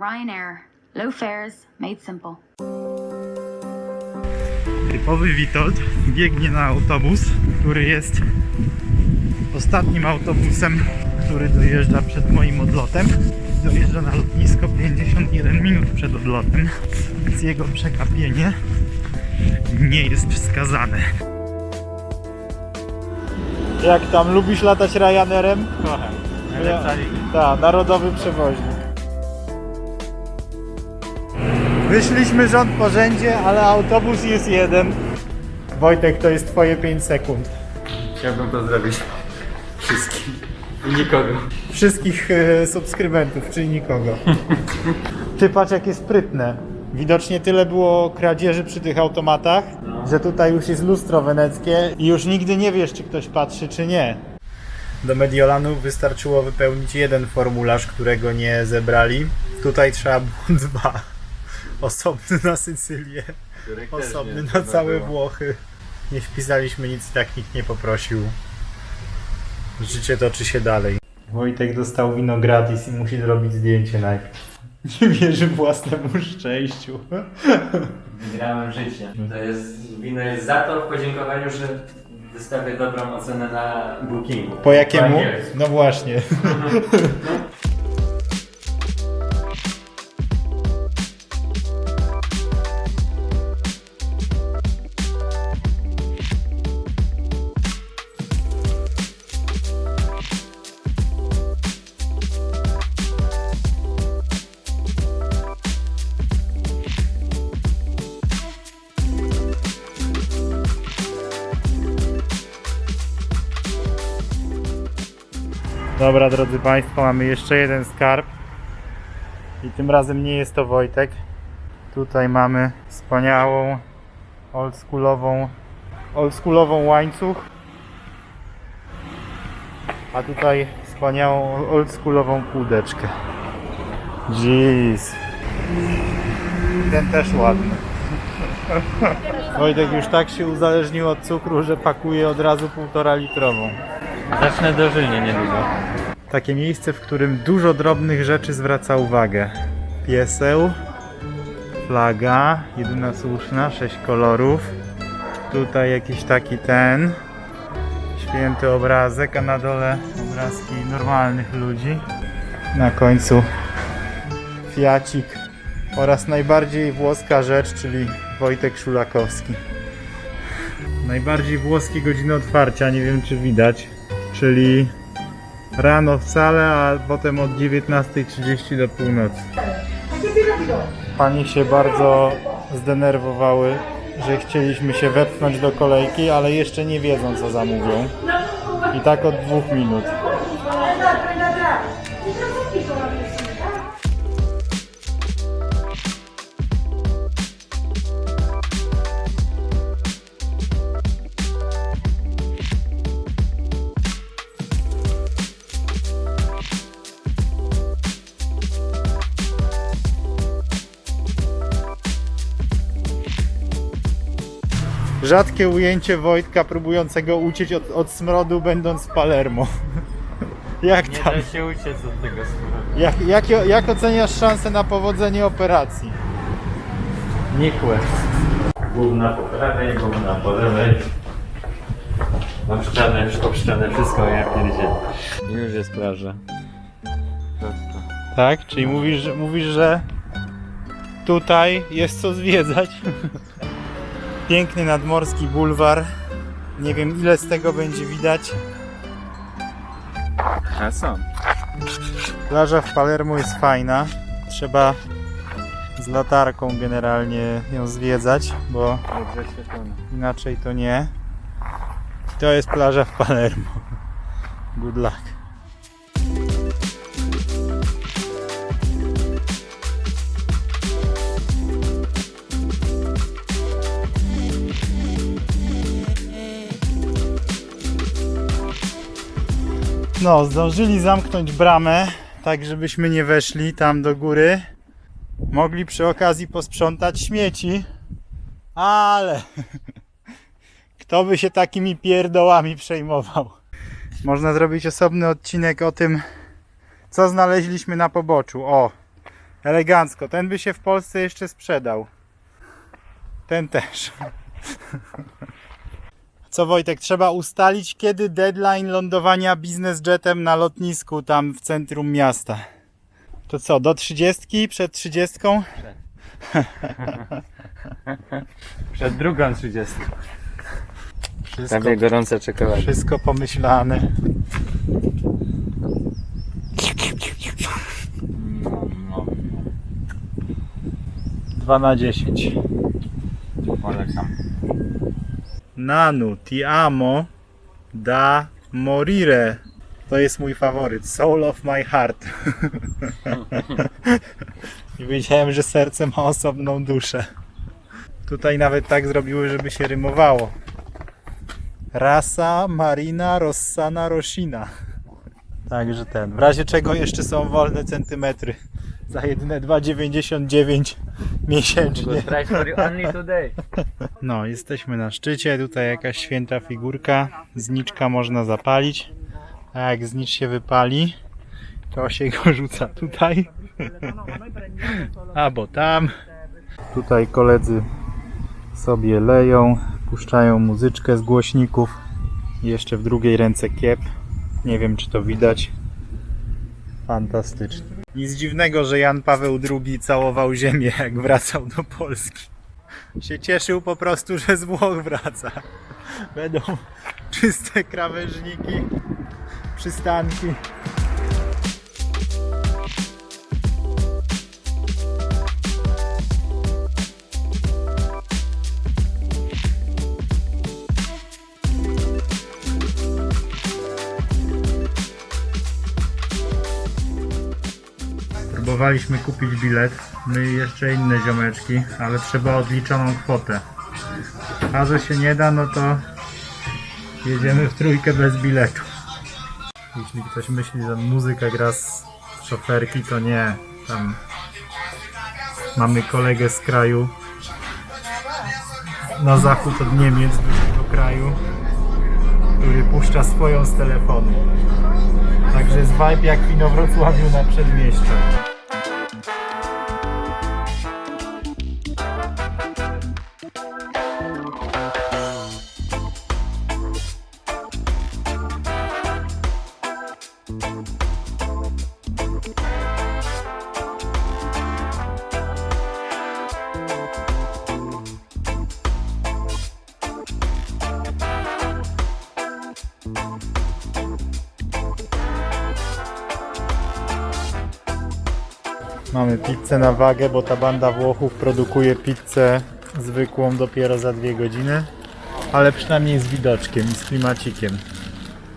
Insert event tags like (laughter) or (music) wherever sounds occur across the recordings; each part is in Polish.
Ryanair. Low fares, made simple. Typowy Witold biegnie na autobus, który jest ostatnim autobusem, który dojeżdża przed moim odlotem. Dojeżdża na lotnisko 51 minut przed odlotem, więc jego przegapienie nie jest wskazane. Jak tam, lubisz latać Ryanerem? Kocham. Najlepsza Tak, narodowy przewoźnik. Wyszliśmy rząd po rzędzie, ale autobus jest jeden. Wojtek, to jest twoje 5 sekund. Chciałbym pozdrowić wszystkich i nikogo. Wszystkich e, subskrybentów, czyli nikogo. (laughs) Ty patrz jakie sprytne. Widocznie tyle było kradzieży przy tych automatach, że tutaj już jest lustro weneckie i już nigdy nie wiesz, czy ktoś patrzy, czy nie. Do Mediolanu wystarczyło wypełnić jeden formularz, którego nie zebrali. Tutaj trzeba było (laughs) dwa. Osobny na Sycylię, osobny na całe Włochy. Nie wpisaliśmy nic, i tak nikt nie poprosił. Życie toczy się dalej. Wojtek dostał wino gratis i musi zrobić zdjęcie najpierw. Nie wierzy własnemu szczęściu. Wygrałem życie. To jest, wino jest za to w podziękowaniu, że wystawię dobrą ocenę na bookingu. Po jakiemu? Angielsku. No właśnie. (laughs) Dobra, drodzy Państwo, mamy jeszcze jeden skarb. I tym razem nie jest to Wojtek. Tutaj mamy wspaniałą, oldschoolową, oldschoolową łańcuch. A tutaj wspaniałą, oldschoolową kółdeczkę. Jeez. Ten też ładny. (laughs) Wojtek już tak się uzależnił od cukru, że pakuje od razu półtora litrową. Zacznę dożylnie niedługo. Takie miejsce, w którym dużo drobnych rzeczy zwraca uwagę. Pieseł, flaga, jedyna słuszna, sześć kolorów. Tutaj jakiś taki ten, święty obrazek, a na dole obrazki normalnych ludzi. Na końcu fiacik oraz najbardziej włoska rzecz, czyli Wojtek Szulakowski. Najbardziej włoskie godziny otwarcia, nie wiem czy widać, czyli Rano wcale, a potem od 19.30 do północy. Panie się bardzo zdenerwowały, że chcieliśmy się wepchnąć do kolejki, ale jeszcze nie wiedzą co zamówią. I tak od dwóch minut. Rzadkie ujęcie Wojtka próbującego uciec od, od smrodu będąc w Palermo. (laughs) Jak Nie tam? da się uciec od tego skóra. Jak, jak, jak oceniasz szanse na powodzenie operacji? Nikłe. Główna po prawej, główna po lewej. Mam szczane, już popszczane wszystko jak pierdzie. Już jest plaża. Prosto. Tak? Czyli mówisz, że- mówisz, że tutaj jest co zwiedzać. (laughs) Piękny nadmorski bulwar. Nie wiem ile z tego będzie widać. A są. Plaża w Palermo jest fajna. Trzeba z latarką generalnie ją zwiedzać, bo inaczej to nie. To jest plaża w Palermo. Good luck. No, zdążyli zamknąć bramę, tak żebyśmy nie weszli tam do góry. Mogli przy okazji posprzątać śmieci, ale (laughs) kto by się takimi pierdołami przejmował? Można zrobić osobny odcinek o tym, co znaleźliśmy na poboczu. O, Elegancko. Ten by się w Polsce jeszcze sprzedał. Ten też. (laughs) Co Wojtek, trzeba ustalić kiedy deadline lądowania biznesjetem na lotnisku tam w centrum miasta. To co, do 30? Przed 30? (laughs) Przed drugą 30. Wszystko, Prawie gorące czekolady. wszystko pomyślane. No, 2 na 10. polecam. Nanu, ti amo da morire. To jest mój faworyt. Soul of my heart. (laughs) I wiedziałem, że serce ma osobną duszę. Tutaj nawet tak zrobiły, żeby się rymowało. Rasa Marina Rossana Rosina. Także ten. W razie czego jeszcze są wolne centymetry. Za jedyne 2,99 miesięcznie. Good price for you only today. No, jesteśmy na szczycie, tutaj jakaś święta figurka, zniczka można zapalić, a jak znicz się wypali, to się go (laughs) rzuca tutaj, albo tam. Tutaj koledzy sobie leją, puszczają muzyczkę z głośników, jeszcze w drugiej ręce kiep, nie wiem czy to widać, fantastycznie. Nic dziwnego, że Jan Paweł II całował ziemię jak wracał do Polski się cieszył po prostu, że z Włoch wraca. Będą czyste krawężniki, przystanki. Próbowaliśmy kupić bilet, my i jeszcze inne ziomeczki, ale trzeba odliczoną kwotę. A że się nie da, no to jedziemy w trójkę bez biletu. Jeśli ktoś myśli, że muzyka gra z szoferki, to nie. Tam mamy kolegę z kraju na zachód od Niemiec, dużego kraju, który puszcza swoją z telefonu. Także jest vibe jak w Inowrocławiu na przedmieściu. Mamy pizzę na wagę, bo ta banda Włochów produkuje pizzę zwykłą dopiero za dwie godziny, ale przynajmniej z widoczkiem i z klimacikiem.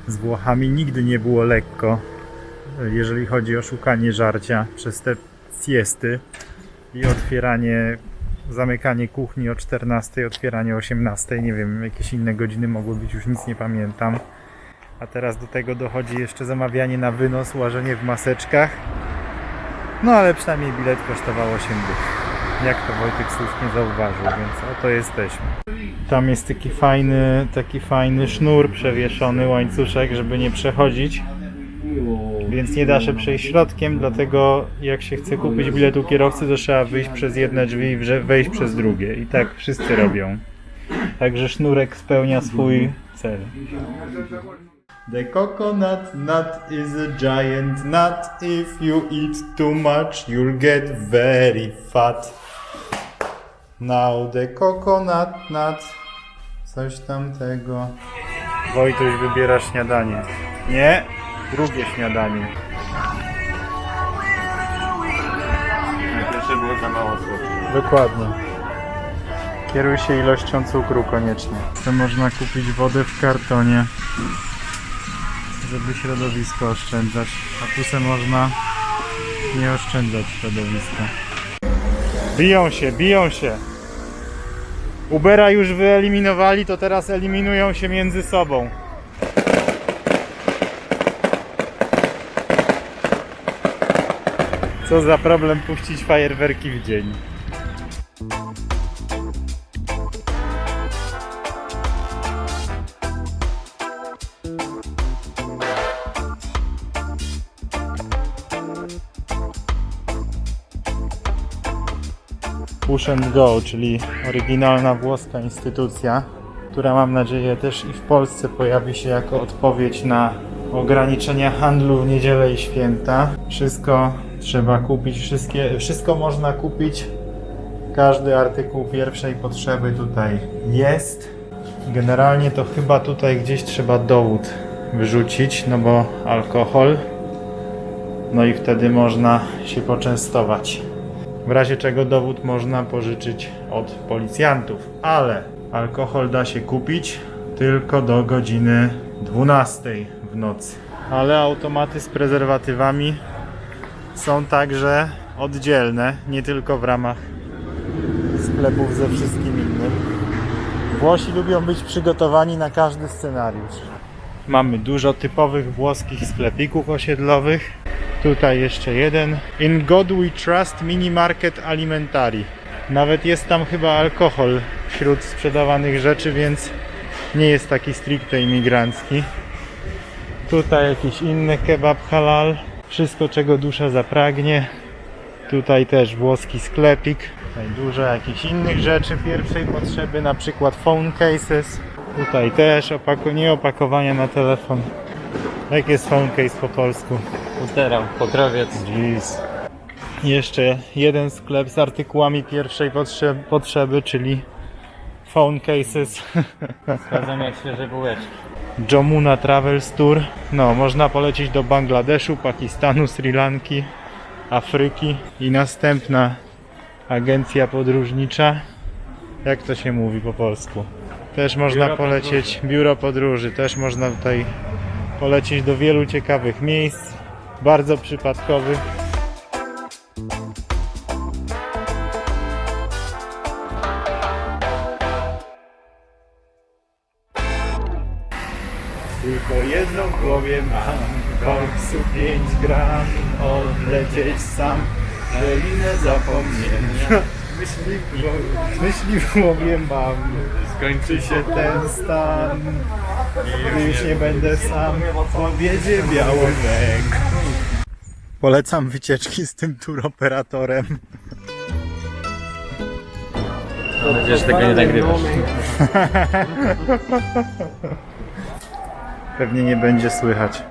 Z Włochami nigdy nie było lekko, jeżeli chodzi o szukanie żarcia przez te siesty i otwieranie, zamykanie kuchni o 14, otwieranie o 18, nie wiem, jakieś inne godziny mogły być, już nic nie pamiętam. A teraz do tego dochodzi jeszcze zamawianie na wynos, łażenie w maseczkach. No ale przynajmniej bilet kosztował 8 dych. Jak to Wojtek słusznie zauważył, więc oto jesteśmy. Tam jest taki fajny, taki fajny sznur przewieszony, łańcuszek, żeby nie przechodzić. Więc nie da się przejść środkiem, dlatego jak się chce kupić bilet u kierowcy, to trzeba wyjść przez jedne drzwi i wejść przez drugie. I tak wszyscy robią. Także sznurek spełnia swój cel. The coconut nut is a giant nut. If you eat too much, you'll get very fat. Now the coconut nut. Coś tamtego. Wojtuś wybiera śniadanie. Nie, drugie śniadanie. Pierwsze było za mało słodkie. Dokładnie. Kieruj się ilością cukru koniecznie. To można kupić wodę w kartonie, żeby środowisko oszczędzać. A tu se można nie oszczędzać środowiska. Biją się, biją się. Ubera już wyeliminowali, to teraz eliminują się między sobą. Co za problem puścić fajerwerki w dzień. Push and Go, czyli oryginalna włoska instytucja, która mam nadzieję też i w Polsce pojawi się jako odpowiedź na ograniczenia handlu w niedzielę i święta. Wszystko trzeba kupić, wszystkie, wszystko można kupić. Każdy artykuł pierwszej potrzeby tutaj jest. Generalnie to chyba tutaj gdzieś trzeba dowód wyrzucić, no bo alkohol. No i wtedy można się poczęstować. W razie czego dowód można pożyczyć od policjantów, ale alkohol da się kupić tylko do godziny 12 w nocy. Ale automaty z prezerwatywami są także oddzielne, nie tylko w ramach sklepów ze wszystkim innym. Włosi lubią być przygotowani na każdy scenariusz. Mamy dużo typowych włoskich sklepików osiedlowych. Tutaj jeszcze jeden. In God We Trust Mini Market Alimentari. Nawet jest tam chyba alkohol wśród sprzedawanych rzeczy, więc nie jest taki stricte imigrancki. Tutaj jakiś inny kebab halal. Wszystko czego dusza zapragnie. Tutaj też włoski sklepik. Tutaj dużo jakichś innych rzeczy pierwszej potrzeby, na przykład phone cases. Tutaj też opako nie opakowania na telefon. Jak jest phone case po polsku? Uterał, pokrowiec. Jeez. Jeszcze jeden sklep z artykułami pierwszej potrze- potrzeby, czyli phone cases. (laughs) Sprawdzam jak świeże bułeczki. Jomuna Travel Tour. No, można polecieć do Bangladeszu, Pakistanu, Sri Lanki, Afryki i następna agencja podróżnicza. Jak to się mówi po polsku? Też można Biuro polecieć, biuro podróży, też można tutaj polecieć do wielu ciekawych miejsc, bardzo przypadkowych. Tylko jedną w głowie mam, koksu 5 gram, odlecieć sam, szczelinę zapomnienia. Myśli, w głowie- myśli w głowie mam, skończy się ten stan, gdy już nie będę sam, powiedzie białonek. Polecam wycieczki z tym turoperatorem. Mam nadzieję, że tego nie nagrywasz. (laughs) Pewnie nie będzie słychać.